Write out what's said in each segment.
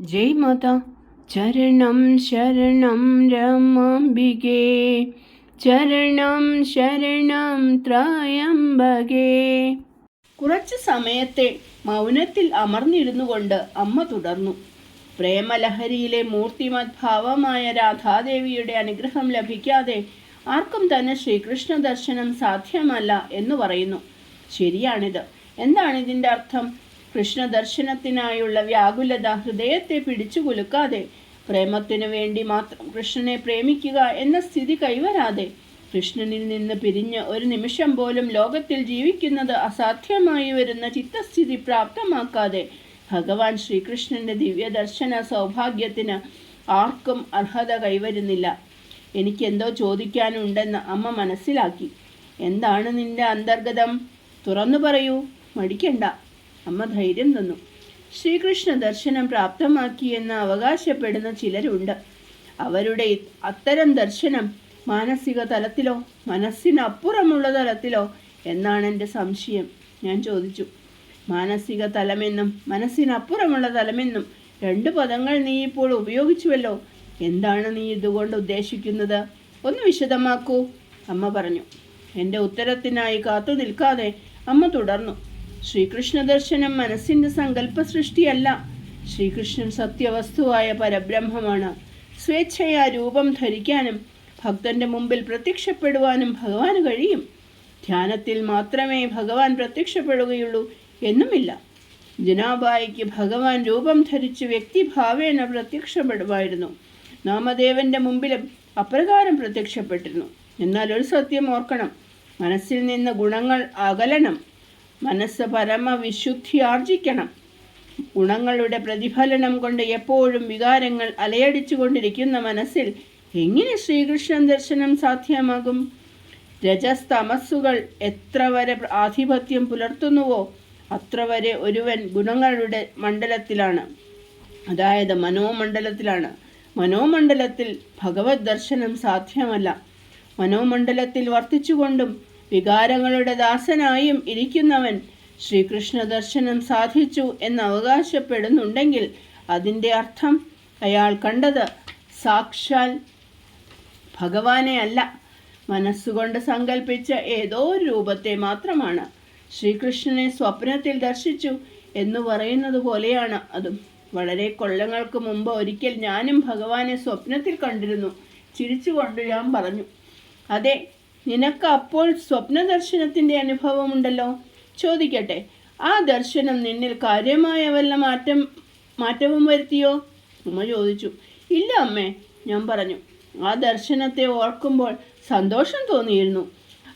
ജയ് മാത. ചരണം ശരണം രമാംബികെ. ചരണം ശരണം ത്രയംബകേ. കുറച്ചു സമയത്തെ മൗനത്തിൽ അമർന്നിരുന്നു കൊണ്ട് അമ്മ തുടർന്നു. പ്രേമലഹരിയിലെ മൂർത്തിമത് ഭാവമായ രാധാദേവിയുടെ അനുഗ്രഹം ലഭിക്കാതെ ആർക്കും തന്നെ ശ്രീകൃഷ്ണ ദർശനം സാധ്യമല്ല എന്ന് പറയുന്നു. ശരിയാണിത്. എന്താണ് ഇതിന്റെ അർത്ഥം? കൃഷ്ണ ദർശനത്തിനായുള്ള വ്യാകുലത ഹൃദയത്തെ പിടിച്ചു കുലുക്കാതെ പ്രേമത്തിനു വേണ്ടി മാത്രം കൃഷ്ണനെ പ്രേമിക്കുക എന്ന സ്ഥിതി കൈവരാതെ കൃഷ്ണനിൽ നിന്ന് പിരിഞ്ഞ് ഒരു നിമിഷം പോലും ലോകത്തിൽ ജീവിക്കുന്നത് അസാധ്യമായി വരുന്ന ചിത്തസ്ഥിതി പ്രാപ്തമാക്കാതെ ഭഗവാൻ ശ്രീകൃഷ്ണന്റെ ദിവ്യദർശന സൗഭാഗ്യത്തിന് ആർക്കും അർഹത കൈവരുന്നില്ല. എനിക്കെന്തോ ചോദിക്കാനുണ്ടെന്ന് അമ്മ മനസ്സിലാക്കി. എന്താണ് നിന്റെ അന്തർഗതം? തുറന്നു പറയൂ. മടിക്കണ്ട. അമ്മ ധൈര്യം തന്നു. ശ്രീകൃഷ്ണ ദർശനം പ്രാപ്തമാക്കിയെന്ന് അവകാശപ്പെടുന്ന ചിലരുണ്ട്. അവരുടെ അത്തരം ദർശനം മാനസിക തലത്തിലോ മനസ്സിനപ്പുറമുള്ള തലത്തിലോ എന്നാണ് എന്റെ സംശയം. ഞാൻ ചോദിച്ചു. മാനസിക തലമെന്നും മനസ്സിനപ്പുറമുള്ള തലമെന്നും രണ്ട് പദങ്ങൾ നീ ഇപ്പോൾ ഉപയോഗിച്ചുവല്ലോ. എന്താണ് നീ ഇതുകൊണ്ട് ഉദ്ദേശിക്കുന്നത്? ഒന്ന് വിശദമാക്കൂ. അമ്മ പറഞ്ഞു. എന്റെ ഉത്തരത്തിനായി കാത്തു നിൽക്കാതെ അമ്മ തുടർന്നു. ശ്രീകൃഷ്ണ ദർശനം മനസ്സിന്റെ സങ്കല്പ സൃഷ്ടിയല്ല ശ്രീകൃഷ്ണൻ സത്യവസ്തുവായ പരബ്രഹ്മമാണ്. സ്വേച്ഛയാ രൂപം ധരിക്കാനും ഭക്തന്റെ മുമ്പിൽ പ്രത്യക്ഷപ്പെടുവാനും ഭഗവാന് കഴിയും. ധ്യാനത്തിൽ മാത്രമേ ഭഗവാൻ പ്രത്യക്ഷപ്പെടുകയുള്ളൂ എന്നുമില്ല. ജനാബായിക്ക് ഭഗവാൻ രൂപം ധരിച്ച് വ്യക്തിഭാവേന പ്രത്യക്ഷപ്പെടുമായിരുന്നു. നാമദേവന്റെ മുമ്പിലും അപ്രകാരം പ്രത്യക്ഷപ്പെട്ടിരുന്നു. എന്നാൽ ഒരു സത്യം ഓർക്കണം. മനസ്സിൽ നിന്ന് ഗുണങ്ങൾ അകലണം. മനസ്സ് പരമവിശുദ്ധി ആർജിക്കണം ഗുണങ്ങളുടെ പ്രതിഫലനം കൊണ്ട് എപ്പോഴും വികാരങ്ങൾ അലയടിച്ചുകൊണ്ടിരിക്കുന്ന മനസ്സിൽ എങ്ങനെ ശ്രീകൃഷ്ണൻ ദർശനം സാധ്യമാകും? രജസ്തമസ്സുകൾ എത്ര വരെ ആധിപത്യം പുലർത്തുന്നുവോ അത്ര വരെ ഒരുവൻ ഗുണങ്ങളുടെ മണ്ഡലത്തിലാണ്. അതായത് മനോമണ്ഡലത്തിലാണ്. മനോമണ്ഡലത്തിൽ ഭഗവത് ദർശനം സാധ്യമല്ല. മനോമണ്ഡലത്തിൽ വർത്തിച്ചുകൊണ്ടും വികാരങ്ങളുടെ ദാസനായും ഇരിക്കുന്നവൻ ശ്രീകൃഷ്ണ ദർശനം സാധിച്ചു എന്ന് അവകാശപ്പെടുന്നുണ്ടെങ്കിൽ അതിന്റെ അർത്ഥം അയാൾ കണ്ടത് സാക്ഷാൽ ഭഗവാനെ അല്ല. മനസ്സുകൊണ്ട് സങ്കല്പിച്ച ഏതോ ഒരു രൂപത്തെ മാത്രമാണ്. ശ്രീകൃഷ്ണനെ സ്വപ്നത്തിൽ ദർശിച്ചു എന്ന് പറയുന്നത് പോലെയാണ് അതും. വളരെ കൊള്ളങ്ങൾക്ക് മുമ്പ് ഒരിക്കൽ ഞാനും ഭഗവാനെ സ്വപ്നത്തിൽ കണ്ടിരുന്നു. ചിരിച്ചുകൊണ്ട് ഞാൻ പറഞ്ഞു അതെ നിനക്ക് അപ്പോൾ സ്വപ്ന ദർശനത്തിന്റെ അനുഭവമുണ്ടല്ലോ. ചോദിക്കട്ടെ ആ ദർശനം നിന്നിൽ കാര്യമായ വല്ല മാറ്റം മാറ്റവും വരുത്തിയോ? ഉമ്മ ചോദിച്ചു. ഇല്ല അമ്മേ ഞാൻ പറഞ്ഞു. ആ ദർശനത്തെ ഓർക്കുമ്പോൾ സന്തോഷം തോന്നിയിരുന്നു.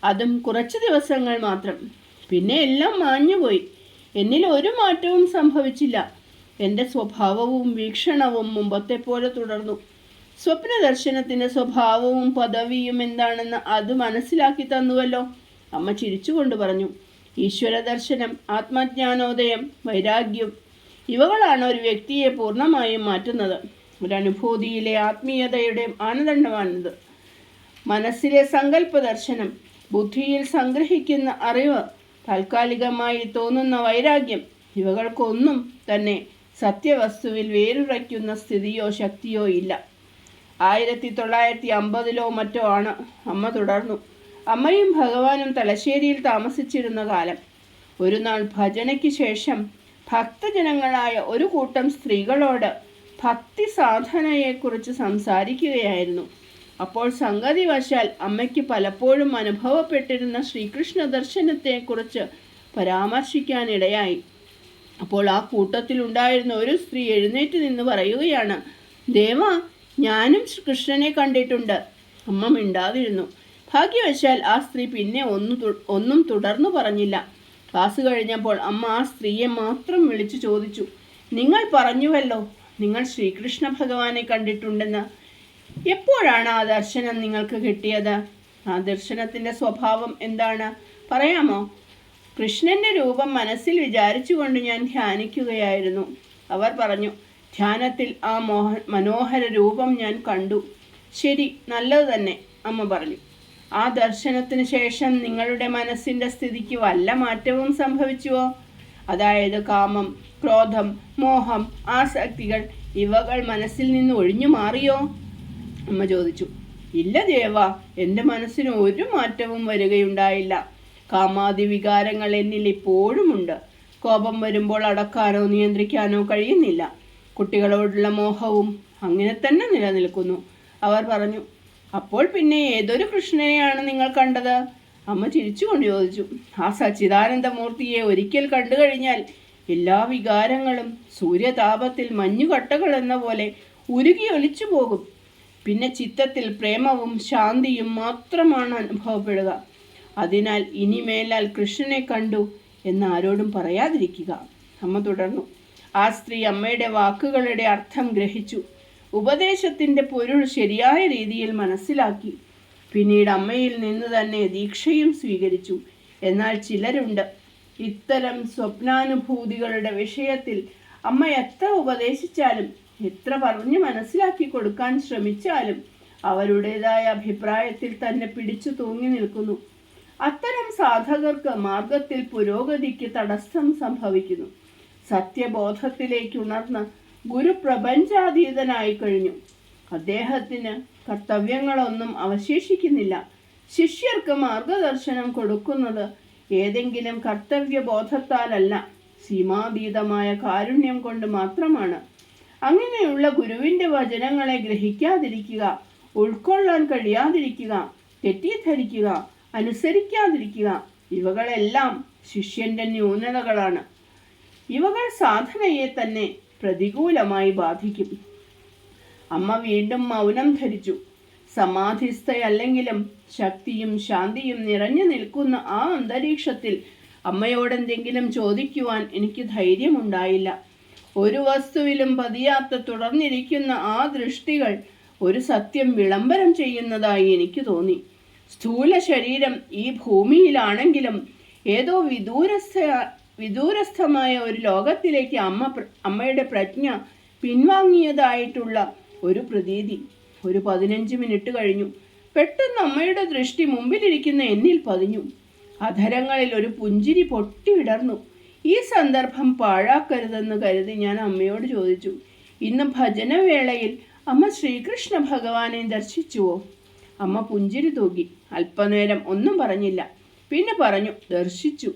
അതും കുറച്ച് ദിവസങ്ങൾ മാത്രം. പിന്നെ എല്ലാം മാഞ്ഞുപോയി. എന്നിൽ ഒരു മാറ്റവും സംഭവിച്ചില്ല. എന്റെ സ്വഭാവവും വീക്ഷണവും മുമ്പത്തെ പോലെ തുടർന്നു. സ്വപ്ന ദർശനത്തിന്റെ സ്വഭാവവും പദവിയും എന്താണെന്ന് അത് മനസ്സിലാക്കി തന്നുവല്ലോ. അമ്മ ചിരിച്ചുകൊണ്ട് പറഞ്ഞു ഈശ്വര ദർശനം ആത്മജ്ഞാനോദയം വൈരാഗ്യം ഇവകളാണ് ഒരു വ്യക്തിയെ പൂർണമായും മാറ്റുന്നത്. ഒരു അനുഭൂതിയിലെ ആത്മീയതയുടെ മാനദണ്ഡമാണിത്. മനസ്സിലെ സങ്കല്പ ദർശനം ബുദ്ധിയിൽ സംഗ്രഹിക്കുന്ന അറിവ് താൽക്കാലികമായി തോന്നുന്ന വൈരാഗ്യം ഇവകൾക്കൊന്നും തന്നെ സത്യവസ്തുവിൽ വേരുറയ്ക്കുന്ന സ്ഥിതിയോ ശക്തിയോ ഇല്ല. ആയിരത്തി തൊള്ളായിരത്തി അമ്പതിലോ മറ്റോ ആണ് അമ്മ തുടർന്നു. അമ്മയും ഭഗവാനും തലശ്ശേരിയിൽ താമസിച്ചിരുന്ന കാലം. ഒരു നാൾ ഭജനയ്ക്ക് ശേഷം ഭക്തജനങ്ങളായ ഒരു കൂട്ടം സ്ത്രീകളോട് ഭക്തി സാധനയെക്കുറിച്ച് സംസാരിക്കുകയായിരുന്നു. അപ്പോൾ സംഗതി വശാൽ അമ്മയ്ക്ക് പലപ്പോഴും അനുഭവപ്പെട്ടിരുന്ന ശ്രീകൃഷ്ണ ദർശനത്തെക്കുറിച്ച് പരാമർശിക്കാനിടയായി. അപ്പോൾ ആ കൂട്ടത്തിലുണ്ടായിരുന്ന ഒരു സ്ത്രീ എഴുന്നേറ്റ് നിന്ന് പറയുകയാണ് ദേവ ഞാനും കൃഷ്ണനെ കണ്ടിട്ടുണ്ട്. അമ്മ മിണ്ടാതിരുന്നു. ഭാഗ്യവശാൽ ആ സ്ത്രീ പിന്നെ ഒന്നു ഒന്നും തുടർന്നു പറഞ്ഞില്ല. ക്ലാസ് കഴിഞ്ഞപ്പോൾ അമ്മ ആ സ്ത്രീയെ മാത്രം വിളിച്ചു ചോദിച്ചു. നിങ്ങൾ പറഞ്ഞുവല്ലോ നിങ്ങൾ ശ്രീകൃഷ്ണ ഭഗവാനെ കണ്ടിട്ടുണ്ടെന്ന്. എപ്പോഴാണ് ആ ദർശനം നിങ്ങൾക്ക് കിട്ടിയത്? ആ ദർശനത്തിന്റെ സ്വഭാവം എന്താണ്? പറയാമോ? കൃഷ്ണന്റെ രൂപം മനസ്സിൽ വിചാരിച്ചുകൊണ്ട് ഞാൻ ധ്യാനിക്കുകയായിരുന്നു. അവർ പറഞ്ഞു ധ്യാനത്തിൽ ആ മോഹ മനോഹര രൂപം ഞാൻ കണ്ടു. ശരി നല്ലത് തന്നെ അമ്മ പറഞ്ഞു. ആ ദർശനത്തിന് ശേഷം നിങ്ങളുടെ മനസ്സിന്റെ സ്ഥിതിക്ക് വല്ല മാറ്റവും സംഭവിച്ചുവോ? അതായത് കാമം ക്രോധം മോഹം ആസക്തികൾ ഇവകൾ മനസ്സിൽ നിന്ന് ഒഴിഞ്ഞു മാറിയോ? അമ്മ ചോദിച്ചു. ഇല്ല ദേവ എന്റെ മനസ്സിന് ഒരു മാറ്റവും വരികയുണ്ടായില്ല. കാമാതി വികാരങ്ങൾ എന്നിൽ ഇപ്പോഴുമുണ്ട്. കോപം വരുമ്പോൾ അടക്കാനോ നിയന്ത്രിക്കാനോ കഴിയുന്നില്ല. കുട്ടികളോടുള്ള മോഹവും അങ്ങനെ തന്നെ നിലനിൽക്കുന്നു. അവർ പറഞ്ഞു അപ്പോൾ പിന്നെ ഏതൊരു കൃഷ്ണനെയാണ് നിങ്ങൾ കണ്ടത്? അമ്മ ചിരിച്ചുകൊണ്ട് ചോദിച്ചു ആ സച്ചിദാനന്ദമൂർത്തിയെ ഒരിക്കൽ കണ്ടു കഴിഞ്ഞാൽ എല്ലാ വികാരങ്ങളും സൂര്യതാപത്തിൽ മഞ്ഞുകട്ടകൾ എന്ന പോലെ ഉരുകി ഒലിച്ചു പോകും. പിന്നെ ചിത്തത്തിൽ പ്രേമവും ശാന്തിയും മാത്രമാണ് അനുഭവപ്പെടുക. അതിനാൽ ഇനിമേലാൽ കൃഷ്ണനെ കണ്ടു എന്ന് ആരോടും പറയാതിരിക്കുക. അമ്മ തുടർന്നു ആ സ്ത്രീ അമ്മയുടെ വാക്കുകളുടെ അർത്ഥം ഗ്രഹിച്ചു. ഉപദേശത്തിന്റെ പൊരുൾ ശരിയായ രീതിയിൽ മനസ്സിലാക്കി. പിന്നീട് അമ്മയിൽ നിന്ന് തന്നെ ദീക്ഷയും സ്വീകരിച്ചു. എന്നാൽ ചിലരുണ്ട്. ഇത്തരം സ്വപ്നാനുഭൂതികളുടെ വിഷയത്തിൽ അമ്മ എത്ര ഉപദേശിച്ചാലും എത്ര പറഞ്ഞു മനസ്സിലാക്കി കൊടുക്കാൻ ശ്രമിച്ചാലും അവരുടേതായ അഭിപ്രായത്തിൽ തന്നെ പിടിച്ചു തൂങ്ങി നിൽക്കുന്നു. അത്തരം സാധകർക്ക് മാർഗത്തിൽ പുരോഗതിക്ക് തടസ്സം സംഭവിക്കുന്നു. സത്യബോധത്തിലേക്ക് ഉണർന്ന് ഗുരു പ്രപഞ്ചാതീതനായി കഴിഞ്ഞു. അദ്ദേഹത്തിന് കർത്തവ്യങ്ങളൊന്നും അവശേഷിക്കുന്നില്ല. ശിഷ്യർക്ക് മാർഗദർശനം കൊടുക്കുന്നത് ഏതെങ്കിലും കർത്തവ്യബോധത്താലല്ല സീമാതീതമായ കാരുണ്യം കൊണ്ട് മാത്രമാണ്. അങ്ങനെയുള്ള ഗുരുവിന്റെ വചനങ്ങളെ ഗ്രഹിക്കാതിരിക്കുക ഉൾക്കൊള്ളാൻ കഴിയാതിരിക്കുക തെറ്റിദ്ധരിക്കുക അനുസരിക്കാതിരിക്കുക ഇവകളെല്ലാം ശിഷ്യന്റെ ന്യൂനതകളാണ്. ഇവകൾ സാധനയെ തന്നെ പ്രതികൂലമായി ബാധിക്കും. അമ്മ വീണ്ടും മൗനം ധരിച്ചു. സമാധിസ്ഥയല്ലെങ്കിലും ശക്തിയും ശാന്തിയും നിറഞ്ഞു നിൽക്കുന്ന ആ അന്തരീക്ഷത്തിൽ അമ്മയോടെന്തെങ്കിലും ചോദിക്കുവാൻ എനിക്ക് ധൈര്യമുണ്ടായില്ല. ഒരു വസ്തുവിലും പതിയാത്ത തുടർന്നിരിക്കുന്ന ആ ദൃഷ്ടികൾ ഒരു സത്യം വിളംബരം ചെയ്യുന്നതായി എനിക്ക് തോന്നി. സ്ഥൂല ശരീരം ഈ ഭൂമിയിലാണെങ്കിലും ഏതോ വിദൂരസ്ഥ വിദൂരസ്ഥമായ ഒരു ലോകത്തിലേക്ക് അമ്മ അമ്മയുടെ പ്രജ്ഞ പിൻവാങ്ങിയതായിട്ടുള്ള ഒരു പ്രതീതി. ഒരു പതിനഞ്ച് മിനിറ്റ് കഴിഞ്ഞു. പെട്ടെന്ന് അമ്മയുടെ ദൃഷ്ടി മുമ്പിലിരിക്കുന്ന എന്നിൽ പതിഞ്ഞു. അധരങ്ങളിൽ ഒരു പുഞ്ചിരി പൊട്ടിവിടർന്നു ഈ സന്ദർഭം പാഴാക്കരുതെന്ന് കരുതി ഞാൻ അമ്മയോട് ചോദിച്ചു ഇന്ന് ഭജനവേളയിൽ അമ്മ ശ്രീകൃഷ്ണ ഭഗവാനെ ദർശിച്ചുവോ? അമ്മ പുഞ്ചിരി തൂകി. അല്പനേരം ഒന്നും പറഞ്ഞില്ല. പിന്നെ പറഞ്ഞു ദർശിച്ചു.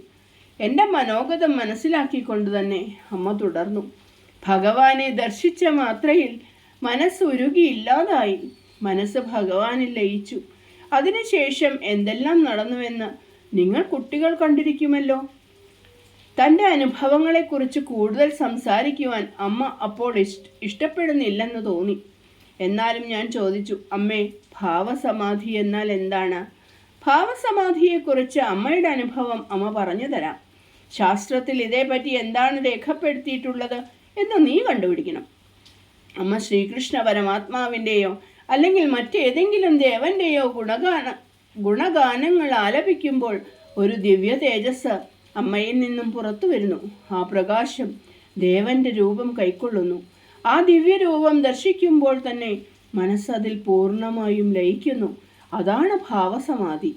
എന്റെ മനോഗതം മനസ്സിലാക്കിക്കൊണ്ട് തന്നെ അമ്മ തുടർന്നു. ഭഗവാനെ ദർശിച്ച മാത്രയിൽ മനസ്സ് ഉരുകിയില്ലാതായി. മനസ്സ് ഭഗവാനിൽ ലയിച്ചു. അതിനുശേഷം എന്തെല്ലാം നടന്നുവെന്ന് നിങ്ങൾ കുട്ടികൾ കണ്ടിരിക്കുമല്ലോ. തന്റെ അനുഭവങ്ങളെക്കുറിച്ച് കൂടുതൽ സംസാരിക്കുവാൻ അമ്മ അപ്പോൾ ഇഷ്ട ഇഷ്ടപ്പെടുന്നില്ലെന്ന് തോന്നി. എന്നാലും ഞാൻ ചോദിച്ചു അമ്മേ ഭാവസമാധി എന്നാൽ എന്താണ്? ഭാവസമാധിയെക്കുറിച്ച് അമ്മയുടെ അനുഭവം അമ്മ പറഞ്ഞു തരാം. ശാസ്ത്രത്തിൽ ഇതേപ്പറ്റി എന്താണ് രേഖപ്പെടുത്തിയിട്ടുള്ളത് എന്ന് നീ കണ്ടുപിടിക്കണം. അമ്മ ശ്രീകൃഷ്ണ പരമാത്മാവിന്റെയോ അല്ലെങ്കിൽ മറ്റേതെങ്കിലും ദേവന്റെയോ ഗുണഗാന ഗുണഗാനങ്ങൾ ആലപിക്കുമ്പോൾ ഒരു ദിവ്യ തേജസ് അമ്മയിൽ നിന്നും പുറത്തു വരുന്നു. ആ പ്രകാശം ദേവന്റെ രൂപം കൈക്കൊള്ളുന്നു. ആ ദിവ്യരൂപം ദർശിക്കുമ്പോൾ തന്നെ മനസ്സതിൽ പൂർണമായും ലയിക്കുന്നു. അതാണ് ഭാവസമാധി.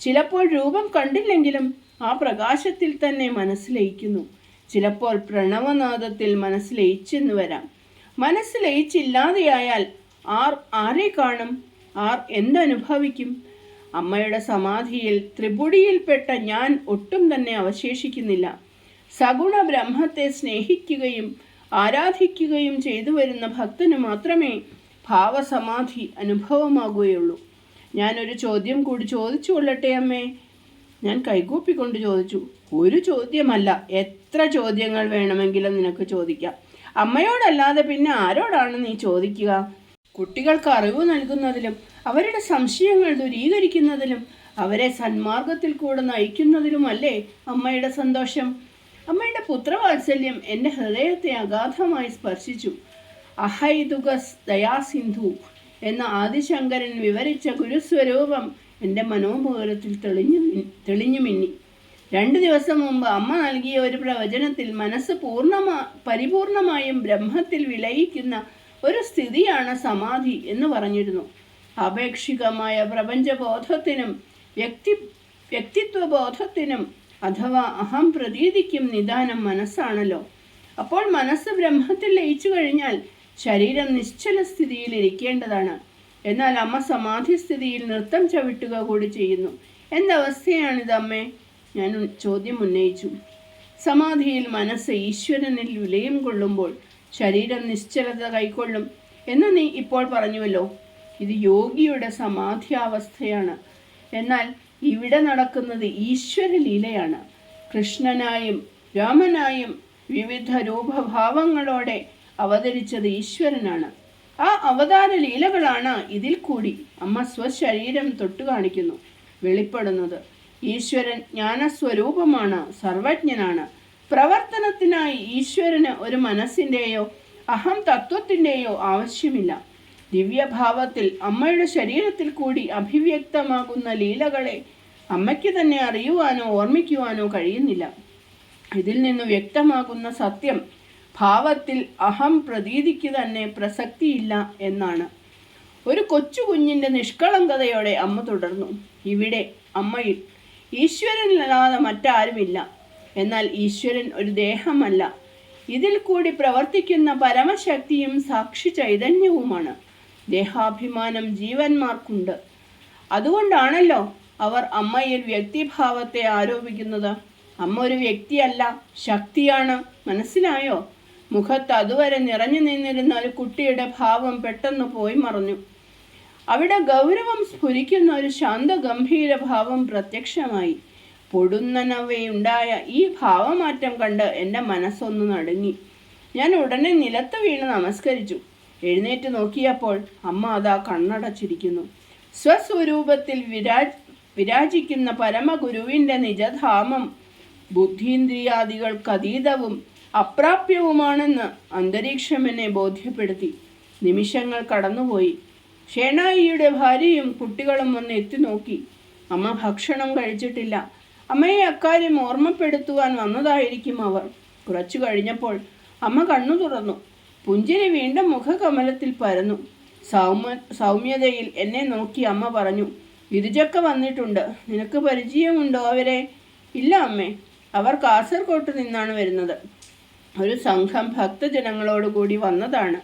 ചിലപ്പോൾ രൂപം കണ്ടില്ലെങ്കിലും ആ പ്രകാശത്തിൽ തന്നെ മനസ്സ് ലയിക്കുന്നു ചിലപ്പോൾ പ്രണവനാദത്തിൽ മനസ്സ് ലയിച്ചെന്ന് വരാം. മനസ്സ് ലയിച്ചില്ലാതെയായാൽ ആർ ആരെ കാണും? ആർ എന്തനുഭവിക്കും? അമ്മയുടെ സമാധിയിൽ ത്രിപുടിയിൽപ്പെട്ട ഞാൻ ഒട്ടും തന്നെ അവശേഷിക്കുന്നില്ല. സഗുണ ബ്രഹ്മത്തെ സ്നേഹിക്കുകയും ആരാധിക്കുകയും ചെയ്തു വരുന്ന ഭക്തന് മാത്രമേ ഭാവസമാധി അനുഭവമാകുകയുള്ളൂ. ഞാനൊരു ചോദ്യം കൂടി ചോദിച്ചു കൊള്ളട്ടെ അമ്മേ? ഞാൻ കൈകൂപ്പിക്കൊണ്ട് ചോദിച്ചു ഒരു ചോദ്യമല്ല എത്ര ചോദ്യങ്ങൾ വേണമെങ്കിലും നിനക്ക് ചോദിക്കാം. അമ്മയോടല്ലാതെ പിന്നെ ആരോടാണ് നീ ചോദിക്കുക? കുട്ടികൾക്ക് അറിവ് നൽകുന്നതിലും അവരുടെ സംശയങ്ങൾ ദൂരീകരിക്കുന്നതിലും അവരെ സന്മാർഗത്തിൽ കൂടെ നയിക്കുന്നതിലുമല്ലേ അമ്മയുടെ സന്തോഷം? അമ്മയുടെ പുത്രവാത്സല്യം എന്റെ ഹൃദയത്തെ അഗാധമായി സ്പർശിച്ചു. അഹൈതുക ദയാസിന്ധു എന്ന ആദിശങ്കരൻ വിവരിച്ച ഗുരുസ്വരൂപം എന്റെ മനോമുഖരത്തിൽ തെളിഞ്ഞു തെളിഞ്ഞു മിന്നി. രണ്ട് ദിവസം മുമ്പ് അമ്മ നൽകിയ ഒരു പ്രവചനത്തിൽ മനസ്സ് പൂർണമാ പരിപൂർണമായും ബ്രഹ്മത്തിൽ വിലയിക്കുന്ന ഒരു സ്ഥിതിയാണ് സമാധി എന്ന് പറഞ്ഞിരുന്നു. ആപേക്ഷികമായ പ്രപഞ്ചബോധത്തിനും വ്യക്തി വ്യക്തിത്വബോധത്തിനും അഥവാ അഹം പ്രതീതിക്കും നിദാനം മനസ്സാണല്ലോ. അപ്പോൾ മനസ്സ് ബ്രഹ്മത്തിൽ ലയിച്ചു കഴിഞ്ഞാൽ ശരീരം നിശ്ചല സ്ഥിതിയിൽ ഇരിക്കേണ്ടതാണ്. എന്നാൽ അമ്മ സമാധിസ്ഥിതിയിൽ നൃത്തം ചവിട്ടുക കൂടി ചെയ്യുന്നു. എന്തവസ്ഥയാണിത് അമ്മേ ഞാൻ ചോദ്യം ഉന്നയിച്ചു. സമാധിയിൽ മനസ്സ് ഈശ്വരനിൽ വിലയം കൊള്ളുമ്പോൾ ശരീരം നിശ്ചലത കൈക്കൊള്ളും എന്ന് നീ ഇപ്പോൾ പറഞ്ഞുവല്ലോ. ഇത് യോഗിയുടെ സമാധിയാവസ്ഥയാണ്. എന്നാൽ ഇവിടെ നടക്കുന്നത് ഈശ്വര ലീലയാണ്. കൃഷ്ണനായും രാമനായും വിവിധ രൂപഭാവങ്ങളോടെ അവതരിച്ചത് ഈശ്വരനാണ്. ആ അവതാര ലീലകളാണ് ഇതിൽ കൂടി അമ്മ സ്വശരീരം തൊട്ടു കാണിക്കുന്നു. വെളിപ്പെടുന്നത്. ഈശ്വരൻ ജ്ഞാനസ്വരൂപമാണ് സർവജ്ഞനാണ്. പ്രവർത്തനത്തിനായി ഈശ്വരന് ഒരു മനസ്സിന്റെയോ അഹം തത്വത്തിന്റെയോ ആവശ്യമില്ല. ദിവ്യഭാവത്തിൽ അമ്മയുടെ ശരീരത്തിൽ കൂടി അഭിവ്യക്തമാകുന്ന ലീലകളെ അമ്മയ്ക്ക് തന്നെ അറിയുവാനോ ഓർമ്മിക്കുവാനോ കഴിയുന്നില്ല. ഇതിൽ നിന്ന് വ്യക്തമാകുന്ന സത്യം ഭാവത്തിൽ അഹം പ്രതീതിക്ക് തന്നെ പ്രസക്തിയില്ല എന്നാണ്. ഒരു കൊച്ചു കുഞ്ഞിന്റെ നിഷ്കളങ്കതയോടെ അമ്മ തുടർന്നു. ഇവിടെ അമ്മയിൽ ഈശ്വരനല്ലാതെ മറ്റാരുമില്ല. എന്നാൽ ഈശ്വരൻ ഒരു ദേഹമല്ല. ഇതിൽ കൂടി പ്രവർത്തിക്കുന്ന പരമശക്തിയും സാക്ഷി ചൈതന്യവുമാണ്. ദേഹാഭിമാനം ജീവന്മാർക്കുണ്ട്. അതുകൊണ്ടാണല്ലോ അവർ അമ്മയിൽ വ്യക്തിഭാവത്തെ ആരോപിക്കുന്നത്. അമ്മ ഒരു വ്യക്തിയല്ല ശക്തിയാണ്. മനസ്സിലായോ? മുഖത്ത് അതുവരെ നിറഞ്ഞു നിന്നിരുന്ന ഒരു കുട്ടിയുടെ ഭാവം പെട്ടെന്ന് പോയി മറഞ്ഞു. അവിടെ ഗൗരവം സ്ഫുരിക്കുന്ന ഒരു ശാന്ത ഗംഭീര ഭാവം പ്രത്യക്ഷമായി. പൊടുന്നനവയുണ്ടായ ഈ ഭാവമാറ്റം കണ്ട് എന്റെ മനസ്സൊന്ന് നടുങ്ങി. ഞാൻ ഉടനെ നിലത്ത് വീണ് നമസ്കരിച്ചു. എഴുന്നേറ്റ് നോക്കിയപ്പോൾ അമ്മ അതാ കണ്ണടച്ചിരിക്കുന്നു. സ്വസ്വരൂപത്തിൽ വിരാജ് വിരാജിക്കുന്ന പരമഗുരുവിന്റെ നിജധാമം ബുദ്ധീന്ദ്രിയാദികൾക്ക് അതീതവും അപ്രാപ്യവുമാണെന്ന് അന്തരീക്ഷം എന്നെ ബോധ്യപ്പെടുത്തി. നിമിഷങ്ങൾ കടന്നുപോയി. ഷേണായിയുടെ ഭാര്യയും കുട്ടികളും വന്ന് എത്തി നോക്കി. അമ്മ ഭക്ഷണം കഴിച്ചിട്ടില്ല. അമ്മയെ അക്കാര്യം ഓർമ്മപ്പെടുത്തുവാൻ വന്നതായിരിക്കും അവർ. കുറച്ചു കഴിഞ്ഞപ്പോൾ അമ്മ കണ്ണു തുറന്നു. പുഞ്ചിരി വീണ്ടും മുഖകമലത്തിൽ പരന്നു. സൗമ്യ സൗമ്യതയിൽ എന്നെ നോക്കി അമ്മ പറഞ്ഞു ഗിരിജക്ക വന്നിട്ടുണ്ട്. നിനക്ക് പരിചയമുണ്ടോ അവരെ? ഇല്ല അമ്മേ. അവർ കാസർകോട്ട് നിന്നാണ് വരുന്നത്. ഒരു സംഘം ഭക്തജനങ്ങളോട് കൂടി വന്നതാണ്.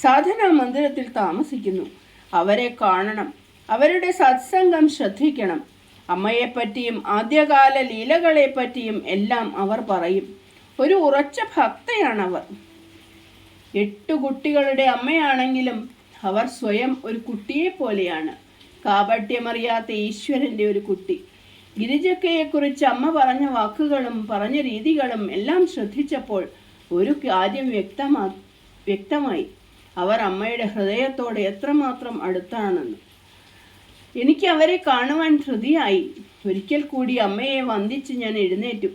സാധന മന്ദിരത്തിൽ താമസിക്കുന്നു. അവരെ കാണണം. അവരുടെ സത്സംഗം ശ്രദ്ധിക്കണം. അമ്മയെപ്പറ്റിയും ആദ്യകാല ലീലകളെപ്പറ്റിയും എല്ലാം അവർ പറയും. ഒരു ഉറച്ച ഭക്തയാണവർ. എട്ടു കുട്ടികളുടെ അമ്മയാണെങ്കിലും അവർ സ്വയം ഒരു കുട്ടിയെ പോലെയാണ്. കാപട്യമറിയാത്ത ഈശ്വരന്റെ ഒരു കുട്ടി. ഗിരിജക്കയെക്കുറിച്ച് അമ്മ പറഞ്ഞ വാക്കുകളും പറഞ്ഞ രീതികളും എല്ലാം ശ്രദ്ധിച്ചപ്പോൾ ഒരു കാര്യം വ്യക്തമാ വ്യക്തമായി അവർ അമ്മയുടെ ഹൃദയത്തോട് എത്രമാത്രം അടുത്താണെന്ന്. എനിക്ക് അവരെ കാണുവാൻ ധൃതിയായി. ഒരിക്കൽ കൂടി അമ്മയെ വന്ദിച്ച് ഞാൻ എഴുന്നേറ്റു.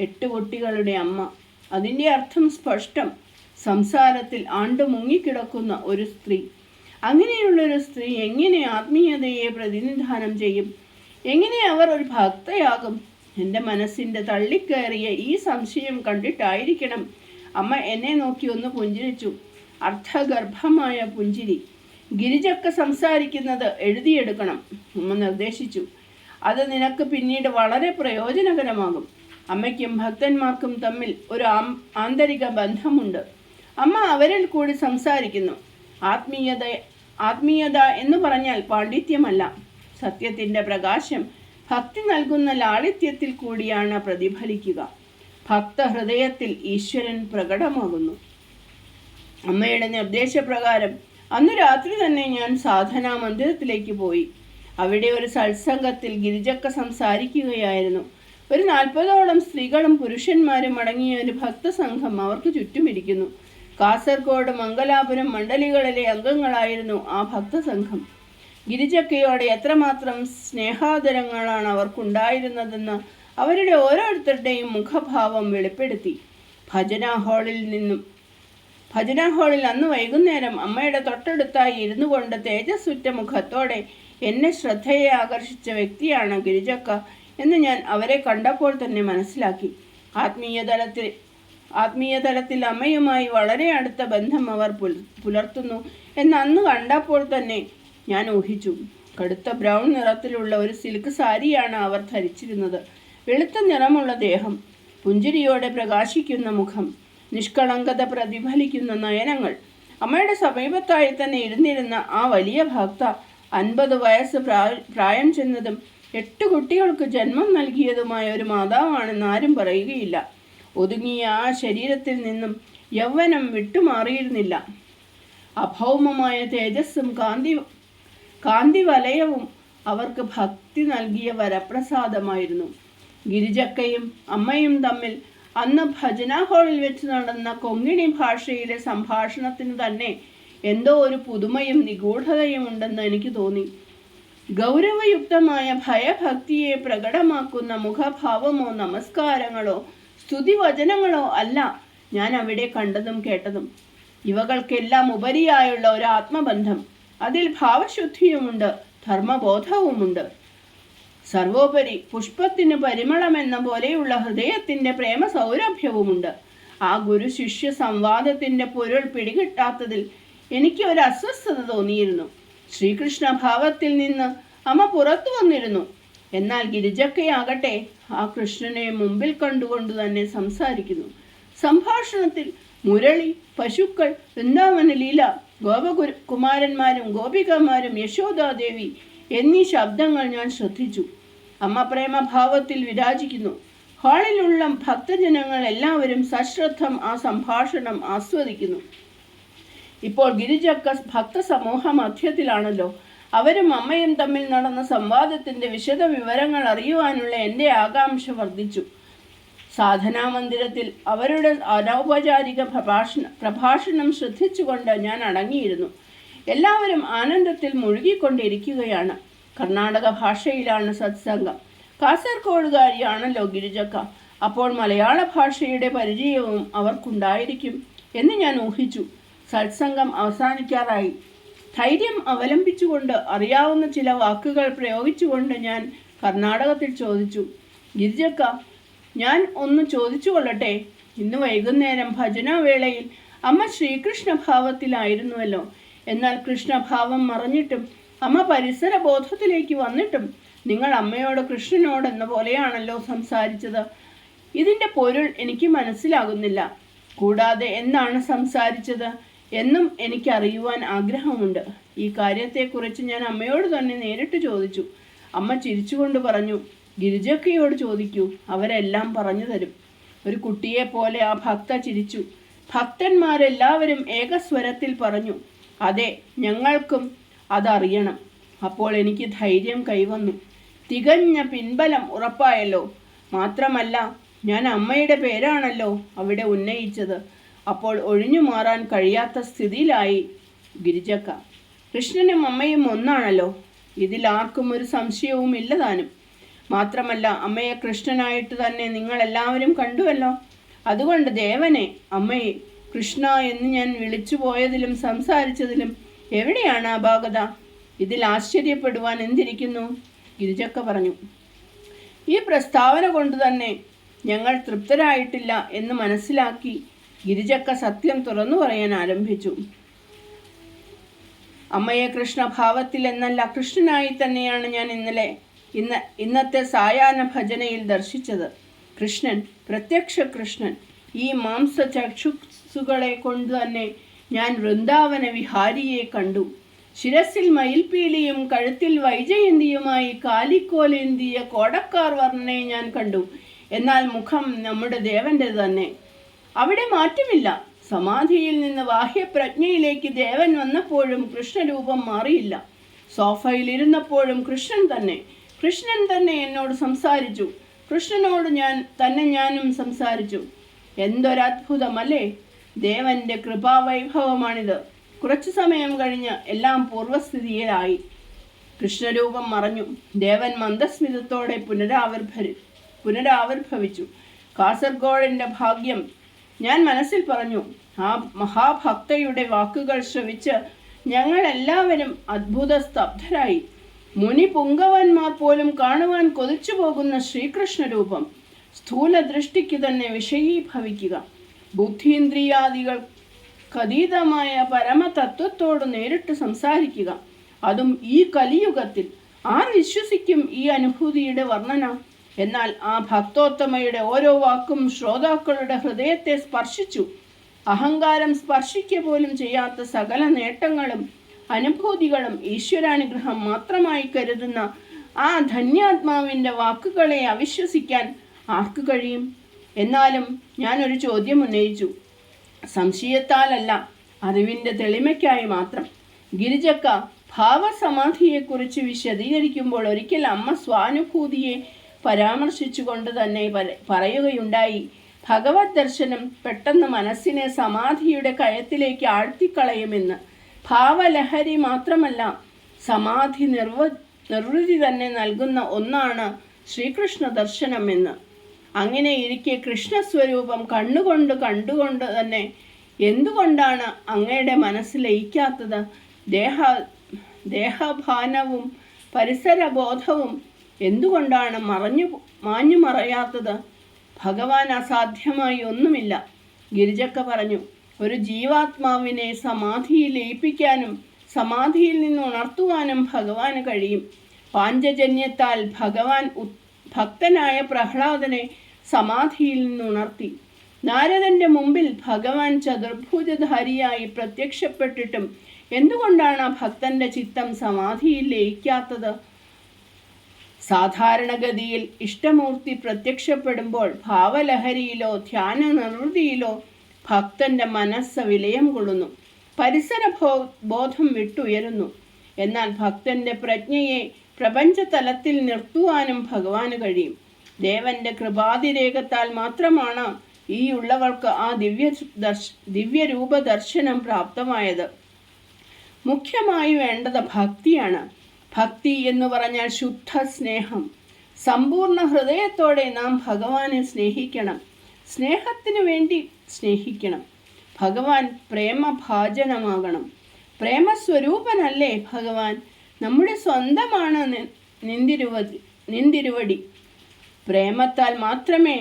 എട്ട് കുട്ടികളുടെ അമ്മ. അതിന്റെ അർത്ഥം സ്പഷ്ടം. സംസാരത്തിൽ ആണ്ടു മുങ്ങിക്കിടക്കുന്ന ഒരു സ്ത്രീ. അങ്ങനെയുള്ളൊരു സ്ത്രീ എങ്ങനെ ആത്മീയതയെ പ്രതിനിധാനം ചെയ്യും? എങ്ങനെ അവർ ഒരു ഭക്തയാകും? എന്റെ മനസ്സിന്റെ തള്ളിക്കയറിയ ഈ സംശയം കണ്ടിട്ടായിരിക്കണം അമ്മ എന്നെ നോക്കി ഒന്ന് പുഞ്ചിരിച്ചു. അർത്ഥഗർഭമായ പുഞ്ചിരി. ഗിരിജക്ക് സംസാരിക്കുന്നത് എഴുതിയെടുക്കണം. അമ്മ നിർദ്ദേശിച്ചു. അത് നിനക്ക് പിന്നീട് വളരെ പ്രയോജനകരമാകും. അമ്മയ്ക്കും ഭക്തന്മാർക്കും തമ്മിൽ ഒരു ആന്തരിക ബന്ധമുണ്ട്. അമ്മ അവരിൽ കൂടി സംസാരിക്കുന്നു. ആത്മീയത ആത്മീയത എന്ന് പറഞ്ഞാൽ പാണ്ഡിത്യമല്ല. സത്യത്തിന്റെ പ്രകാശം ഭക്തി നൽകുന്ന ലാളിത്യത്തിൽ കൂടിയാണ് പ്രതിഫലിക്കുക. ഭക്തഹൃദയത്തിൽ ഈശ്വരൻ പ്രകടമാകുന്നു. അമ്മയുടെ നിർദ്ദേശപ്രകാരം അന്ന് രാത്രി തന്നെ ഞാൻ സാധനാ മന്ദിരത്തിലേക്ക് പോയി. അവിടെ ഒരു സത്സംഗത്തിൽ ഗിരിജക്ക സംസാരിക്കുകയായിരുന്നു. ഒരു നാൽപ്പതോളം സ്ത്രീകളും പുരുഷന്മാരും അടങ്ങിയ ഒരു ഭക്തസംഘം അവർക്ക് ചുറ്റുമിരിക്കുന്നു. കാസർഗോഡ് മംഗലാപുരം മണ്ഡലികളിലെ അംഗങ്ങളായിരുന്നു ആ ഭക്തസംഘം. ഗിരിജക്കയോടെ എത്രമാത്രം സ്നേഹാദരങ്ങളാണ് അവർക്കുണ്ടായിരുന്നതെന്ന് അവരുടെ ഓരോരുത്തരുടെയും മുഖഭാവം വെളിപ്പെടുത്തി. ഭജന ഹാളിൽ നിന്നും ഭജന ഹാളിൽ അന്ന് വൈകുന്നേരം അമ്മയുടെ തൊട്ടടുത്തായി ഇരുന്നു കൊണ്ട് തേജസ്സുറ്റ മുഖത്തോടെ എന്നെ ശ്രദ്ധയെ ആകർഷിച്ച വ്യക്തിയാണ് ഗിരിജക്ക എന്ന് ഞാൻ അവരെ കണ്ടപ്പോൾ തന്നെ മനസ്സിലാക്കി. ആത്മീയ തലത്തിൽ ആത്മീയ തലത്തിൽ അമ്മയുമായി വളരെ അടുത്ത ബന്ധം അവർ പുലർത്തുന്നു എന്ന് അന്ന് കണ്ടപ്പോൾ തന്നെ ഞാൻ ഊഹിച്ചു. കടുത്ത ബ്രൗൺ നിറത്തിലുള്ള ഒരു സിൽക്ക് സാരിയാണ് അവർ ധരിച്ചിരുന്നത്. വെളുത്ത നിറമുള്ള ദേഹം പുഞ്ചിരിയോടെ പ്രകാശിക്കുന്ന മുഖം നിഷ്കളങ്കത പ്രതിഫലിക്കുന്ന നയനങ്ങൾ. അമ്മയുടെ സമീപത്തായി തന്നെ ഇരുന്നിരുന്ന ആ വലിയ ഭക്ത അൻപത് വയസ്സ് പ്രായം ചെന്നതും എട്ട് കുട്ടികൾക്ക് ജന്മം നൽകിയതുമായ ഒരു മാതാവാണെന്ന് ആരും പറയുകയില്ല. ഒതുങ്ങിയ ആ ശരീരത്തിൽ നിന്നും യൗവനം വിട്ടുമാറിയിരുന്നില്ല. അഭൗമമായ തേജസ്സും കാന്തി കാന്തി വലയവും അവർക്ക് ഭക്തി നൽകിയ വരപ്രസാദമായിരുന്നു. ഗിരിജക്കയും അമ്മയും തമ്മിൽ അന്ന് ഭജന ഹാളിൽ വെച്ച് നടന്ന കൊങ്ങിണി ഭാഷയിലെ സംഭാഷണത്തിന് തന്നെ എന്തോ ഒരു പുതുമയും നിഗൂഢതയും ഉണ്ടെന്ന് എനിക്ക് തോന്നി. ഗൗരവയുക്തമായ ഭയഭക്തിയെ പ്രകടമാക്കുന്ന മുഖഭാവമോ നമസ്കാരങ്ങളോ സ്തുതിവചനങ്ങളോ അല്ല ഞാൻ അവിടെ കണ്ടതും കേട്ടതും. ഇവകൾക്കെല്ലാം ഉപരിയായുള്ള ഒരു ആത്മബന്ധം അതിൽ ഭാവശുദ്ധിയുമുണ്ട് ധർമ്മബോധവുമുണ്ട്. സർവോപരി പുഷ്പത്തിന് പരിമളമെന്ന പോലെയുള്ള ഹൃദയത്തിന്റെ പ്രേമ സൗരഭ്യവുമുണ്ട് ആ ഗുരു ശിഷ്യ സംവാദത്തിന്റെ പൊരുൾ പിടികിട്ടാത്തതിൽ എനിക്ക് ഒരു അസ്വസ്ഥത തോന്നിയിരുന്നു. ശ്രീകൃഷ്ണ ഭാവത്തിൽ നിന്ന് അമ്മ പുറത്തു വന്നിരുന്നു. എന്നാൽ ഗിരിജക്കയാകട്ടെ ആ കൃഷ്ണനെ മുമ്പിൽ കണ്ടുകൊണ്ട് തന്നെ സംസാരിക്കുന്നു. സംഭാഷണത്തിൽ മുരളി പശുക്കൾ വൃന്ദാവന ലീല ഗോപകുരു കുമാരന്മാരും ഗോപികമാരും യശോദാദേവി എന്നീ ശബ്ദങ്ങൾ ഞാൻ ശ്രദ്ധിച്ചു. അമ്മ പ്രേമഭാവത്തിൽ വിരാജിക്കുന്നു. ഹാളിലുള്ള ഭക്തജനങ്ങൾ എല്ലാവരും സശ്രദ്ധം ആ സംഭാഷണം ആസ്വദിക്കുന്നു. ഇപ്പോൾ ഗിരിജക്ക ഭക്തസമൂഹ മധ്യത്തിലാണല്ലോ. അവരും അമ്മയും തമ്മിൽ നടന്ന സംവാദത്തിന്റെ വിശദ വിവരങ്ങൾ അറിയുവാനുള്ള എന്റെ ആകാംക്ഷ വർദ്ധിച്ചു. സാധനാ മന്ദിരത്തിൽ അവരുടെ അനൗപചാരിക പ്രഭാഷണ പ്രഭാഷണം ശ്രദ്ധിച്ചുകൊണ്ട് ഞാൻ അടങ്ങിയിരുന്നു. എല്ലാവരും ആനന്ദത്തിൽ മുഴുകിക്കൊണ്ടിരിക്കുകയാണ്. കർണാടക ഭാഷയിലാണ് സത്സംഗം. കാസർഗോഡുകാരിയാണല്ലോ ഗിരിജക്ക അപ്പോൾ മലയാള ഭാഷയുടെ പരിചയവും അവർക്കുണ്ടായിരിക്കും എന്ന് ഞാൻ ഊഹിച്ചു. സത്സംഗം അവസാനിക്കാറായി. ധൈര്യം അവലംബിച്ചുകൊണ്ട് അറിയാവുന്ന ചില വാക്കുകൾ പ്രയോഗിച്ചുകൊണ്ട് ഞാൻ കർണാടകത്തിൽ ചോദിച്ചു. ഗിരിജക്ക ഞാൻ ഒന്ന് ചോദിച്ചു കൊള്ളട്ടെ ഇന്ന് വൈകുന്നേരം ഭജനവേളയിൽ അമ്മ ശ്രീകൃഷ്ണ ഭാവത്തിലായിരുന്നുവല്ലോ എന്നാൽ കൃഷ്ണഭാവം മറഞ്ഞിട്ടും അമ്മ പരിസര ബോധത്തിലേക്ക് വന്നിട്ടും നിങ്ങൾ അമ്മയോട് കൃഷ്ണനോട് എന്ന പോലെയാണല്ലോ സംസാരിച്ചത്. ഇതിന്റെ പൊരുൾ എനിക്ക് മനസ്സിലാകുന്നില്ല. കൂടാതെ എന്താണ് സംസാരിച്ചത് എന്നും എനിക്ക് അറിയുവാൻ ആഗ്രഹമുണ്ട്. ഈ കാര്യത്തെക്കുറിച്ച് ഞാൻ അമ്മയോട് തന്നെ നേരിട്ട് ചോദിച്ചു. അമ്മ ചിരിച്ചുകൊണ്ട് പറഞ്ഞു ഗിരിജക്കയോട് ചോദിക്കൂ അവരെല്ലാം പറഞ്ഞു തരും. ഒരു കുട്ടിയെ പോലെ ആ ഭക്ത ചിരിച്ചു. ഭക്തന്മാരെല്ലാവരും ഏകസ്വരത്തിൽ പറഞ്ഞു അതെ ഞങ്ങൾക്കും അതറിയണം. അപ്പോൾ എനിക്ക് ധൈര്യം കൈവന്നു. തികഞ്ഞ പിൻബലം ഉറപ്പായല്ലോ. മാത്രമല്ല ഞാൻ അമ്മയുടെ പേരാണല്ലോ അവിടെ ഉന്നയിച്ചത്. അപ്പോൾ ഒഴിഞ്ഞു മാറാൻ കഴിയാത്ത സ്ഥിതിയിലായി ഗിരിജക്ക. കൃഷ്ണനും അമ്മയും ഒന്നാണല്ലോ. ഇതിൽ ആർക്കും ഒരു സംശയവും ഇല്ല താനും. മാത്രമല്ല അമ്മയെ കൃഷ്ണനായിട്ട് തന്നെ നിങ്ങൾ എല്ലാവരും കണ്ടുവല്ലോ. അതുകൊണ്ട് ദേവനെ അമ്മയെ കൃഷ്ണ എന്ന് ഞാൻ വിളിച്ചു പോയതിലും സംസാരിച്ചതിലും എവിടെയാണ് അപാകത ഇതിൽ ആശ്ചര്യപ്പെടുവാൻ എന്തിരിക്കുന്നു? ഗിരിജക്ക പറഞ്ഞു ഈ പ്രസ്താവന കൊണ്ട് തന്നെ ഞങ്ങൾ തൃപ്തരായിട്ടില്ല എന്ന് മനസ്സിലാക്കി ഗിരിജക്ക സത്യം തുറന്നു പറയാൻ ആരംഭിച്ചു. അമ്മയെ കൃഷ്ണഭാവത്തിൽ എന്നല്ല കൃഷ്ണനായി തന്നെയാണ് ഞാൻ ഇന്നലെ ഇന്ന് ഇന്നത്തെ സായാഹ്ന ഭജനയിൽ ദർശിച്ചത്. കൃഷ്ണൻ പ്രത്യക്ഷ കൃഷ്ണൻ ഈ മാംസ ചക്ഷുസുകളെ കൊണ്ട് തന്നെ ഞാൻ വൃന്ദാവന വിഹാരിയെ കണ്ടു. ശിരസിൽ മയിൽപീലിയും കഴുത്തിൽ വൈജയന്തിയുമായി കാലിക്കോലേന്തിയ കോടക്കാർ വർണനെ ഞാൻ കണ്ടു. എന്നാൽ മുഖം നമ്മുടെ ദേവന്റെ തന്നെ. അവിടെ മാറ്റമില്ല. സമാധിയിൽ നിന്ന് ബാഹ്യപ്രജ്ഞയിലേക്ക് ദേവൻ വന്നപ്പോഴും കൃഷ്ണരൂപം മാറിയില്ല. സോഫയിൽ ഇരുന്നപ്പോഴും കൃഷ്ണൻ തന്നെ. കൃഷ്ണൻ തന്നെ എന്നോട് സംസാരിച്ചു. കൃഷ്ണനോട് ഞാൻ തന്നെ ഞാനും സംസാരിച്ചു. എന്തൊരത്ഭുതമല്ലേ? ദേവന്റെ കൃപാവൈഭവമാണിത്. കുറച്ചു സമയം കഴിഞ്ഞ് എല്ലാം പൂർവസ്ഥിതിയിലായി കൃഷ്ണരൂപം മറഞ്ഞു. ദേവൻ മന്ദസ്മിതത്തോടെ പുനരാവിർഭരി പുനരാവിർഭവിച്ചു. കാസർഗോഡിന്റെ ഭാഗ്യം. ഞാൻ മനസ്സിൽ പറഞ്ഞു ആ മഹാഭക്തയുടെ വാക്കുകൾ ശ്രവിച്ച് ഞങ്ങൾ എല്ലാവരും അത്ഭുത സ്തബ്ധരായി മുനി പുങ്കവന്മാർ പോലും കാണുവാൻ കൊതിച്ചു പോകുന്ന ശ്രീകൃഷ്ണ രൂപം സ്ഥൂല ദൃഷ്ടിക്ക് തന്നെ വിഷയീഭവിക്കുക. ബുദ്ധീന്ദ്രിയാദികൾ കതീതമായ പരമതത്വത്തോട് നേരിട്ട് സംസാരിക്കുക. അതും ഈ കലിയുഗത്തിൽ. ആർ വിശ്വസിക്കും ഈ അനുഭൂതിയുടെ വർണന? എന്നാൽ ആ ഭക്തോത്തമയുടെ ഓരോ വാക്കും ശ്രോതാക്കളുടെ ഹൃദയത്തെ സ്പർശിച്ചു. അഹങ്കാരം സ്പർശിക്കുക പോലും ചെയ്യാത്ത സകല നേട്ടങ്ങളും അനുഭൂതികളും ഈശ്വരാനുഗ്രഹം മാത്രമായി കരുതുന്ന ആ ധന്യാത്മാവിന്റെ വാക്കുകളെ അവിശ്വസിക്കാൻ ആർക്ക് കഴിയും? എന്നാലും ഞാനൊരു ചോദ്യം ഉന്നയിച്ചു. സംശയത്താലല്ല അറിവിന്റെ തെളിമയ്ക്കായി മാത്രം. ഗിരിജക്ക ഭാവസമാധിയെക്കുറിച്ച് വിശദീകരിക്കുമ്പോൾ ഒരിക്കൽ അമ്മ സ്വാനുഭൂതിയെ പരാമർശിച്ചുകൊണ്ട് തന്നെ പറയുകയുണ്ടായി. ഭഗവത് ദർശനം പെട്ടെന്ന് മനസ്സിനെ സമാധിയുടെ കയത്തിലേക്ക് ആഴ്ത്തിക്കളയുമെന്ന്. ഭാവലഹരി മാത്രമല്ല സമാധി നിർവ നിർവൃതി തന്നെ നൽകുന്ന ഒന്നാണ് ശ്രീകൃഷ്ണ ദർശനം എന്ന് അങ്ങനെ ഇരിക്കെ കൃഷ്ണസ്വരൂപം കണ്ണുകൊണ്ട് കണ്ടുകൊണ്ട് തന്നെ എന്തുകൊണ്ടാണ് അങ്ങയുടെ മനസ്സ് ലയിക്കാത്തത്? ദേഹ ദേഹഭാനവും പരിസരബോധവും എന്തുകൊണ്ടാണ് മറഞ്ഞു മാഞ്ഞു മറയാത്തത്? ഭഗവാൻ അസാധ്യമായി ഒന്നുമില്ല. ഗിരിജക്ക പറഞ്ഞു ഒരു ജീവാത്മാവിനെ സമാധിയിൽ ലയിപ്പിക്കാനും സമാധിയിൽ നിന്ന് ഉണർത്തുവാനും ഭഗവാന് കഴിയും. പാഞ്ചജന്യത്താൽ ഭഗവാൻ ഭക്തനായ പ്രഹ്ലാദനെ സമാധിയിൽ നിന്നുണർത്തി. നാരദന്റെ മുമ്പിൽ ഭഗവാൻ ചതുർഭുജധാരിയായി പ്രത്യക്ഷപ്പെട്ടിട്ടും എന്തുകൊണ്ടാണ് ഭക്തന്റെ ചിത്തം സമാധിയിൽ ലയിക്കാത്തത്? സാധാരണഗതിയിൽ ഇഷ്ടമൂർത്തി പ്രത്യക്ഷപ്പെടുമ്പോൾ ഭാവലഹരിയിലോ ധ്യാന നിർവൃതിയിലോ ഭക്തന്റെ മനസ്സ് വിലയം കൊള്ളുന്നു. പരിസര ബോധം വിട്ടുയരുന്നു. എന്നാൽ ഭക്തന്റെ പ്രജ്ഞയെ പ്രപഞ്ചതലത്തിൽ നിർത്തുവാനും ഭഗവാന് കഴിയും. ദേവന്റെ കൃപാതിരേകത്താൽ മാത്രമാണ് ഈ ഉള്ളവർക്ക് ആ ദിവ്യ ദർശ ദിവ്യരൂപ ദർശനം പ്രാപ്തമായത്. മുഖ്യമായി വേണ്ടത് ഭക്തിയാണ്. ഭക്തി എന്ന് പറഞ്ഞാൽ ശുദ്ധ സ്നേഹം സമ്പൂർണ ഹൃദയത്തോടെ നാം ഭഗവാനെ സ്നേഹിക്കണം. സ്നേഹത്തിന് വേണ്ടി സ്നേഹിക്കണം. ഭഗവാൻ പ്രേമഭാജനമാകണം. പ്രേമസ്വരൂപനല്ലേ ഭഗവാൻ? നമ്മുടെ സ്വന്തമാണ് നിന്തിരുവതി നിന്തിരുവടി. പ്രേമത്താൽ മാത്രമേ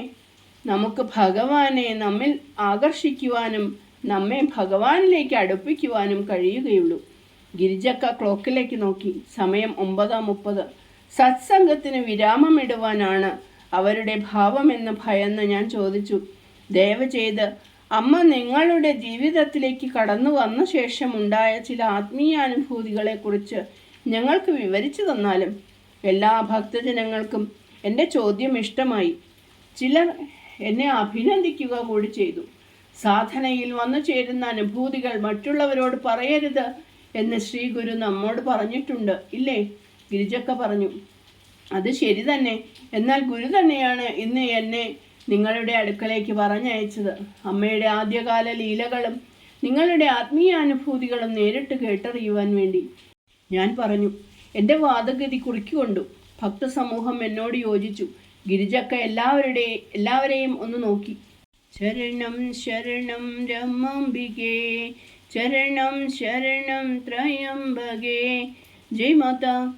നമുക്ക് ഭഗവാനെ നമ്മിൽ ആകർഷിക്കുവാനും നമ്മെ ഭഗവാനിലേക്ക് അടുപ്പിക്കുവാനും കഴിയുകയുള്ളൂ. ഗിരിജക്ക ക്ലോക്കിലേക്ക് നോക്കി. സമയം ഒമ്പത് മുപ്പത്. സത്സംഗത്തിന് വിരാമമിടുവാനാണ് അവരുടെ ഭാവമെന്ന് ഭയന്ന് ഞാൻ ചോദിച്ചു. ദയവ് ചെയ്ത് അമ്മ നിങ്ങളുടെ ജീവിതത്തിലേക്ക് കടന്നു വന്ന ശേഷം ഉണ്ടായ ചില ആത്മീയാനുഭൂതികളെക്കുറിച്ച് ഞങ്ങൾക്ക് വിവരിച്ചു തന്നാലും എല്ലാ ഭക്തജനങ്ങൾക്കും എന്റെ ചോദ്യം ഇഷ്ടമായി. ചിലർ എന്നെ അഭിനന്ദിക്കുക കൂടി ചെയ്തു. സാധനയിൽ വന്നു ചേരുന്ന അനുഭൂതികൾ മറ്റുള്ളവരോട് പറയരുത് എന്ന് ശ്രീ ഗുരു നമ്മോട് പറഞ്ഞിട്ടുണ്ട്. ഇല്ലേ? ഗിരിജക്ക പറഞ്ഞു. അത് ശരി തന്നെ. എന്നാൽ ഗുരു തന്നെയാണ് ഇന്ന് എന്നെ നിങ്ങളുടെ അടുക്കലേക്ക് പറഞ്ഞയച്ചത്. അമ്മയുടെ ആദ്യകാല ലീലകളും നിങ്ങളുടെ ആത്മീയ ആത്മീയാനുഭൂതികളും നേരിട്ട് കേട്ടറിയുവാൻ വേണ്ടി. ഞാൻ പറഞ്ഞു എന്റെ വാദഗതി കുറിക്കൊണ്ടു. ഭക്തസമൂഹം എന്നോട് യോജിച്ചു. ഗിരിജക്ക എല്ലാവരുടെ എല്ലാവരെയും ഒന്ന് നോക്കി. ശരണം ശരണം രമാംബികേ ശരണം ശരണം ത്രയംബകേ. ജയ് മാതാ.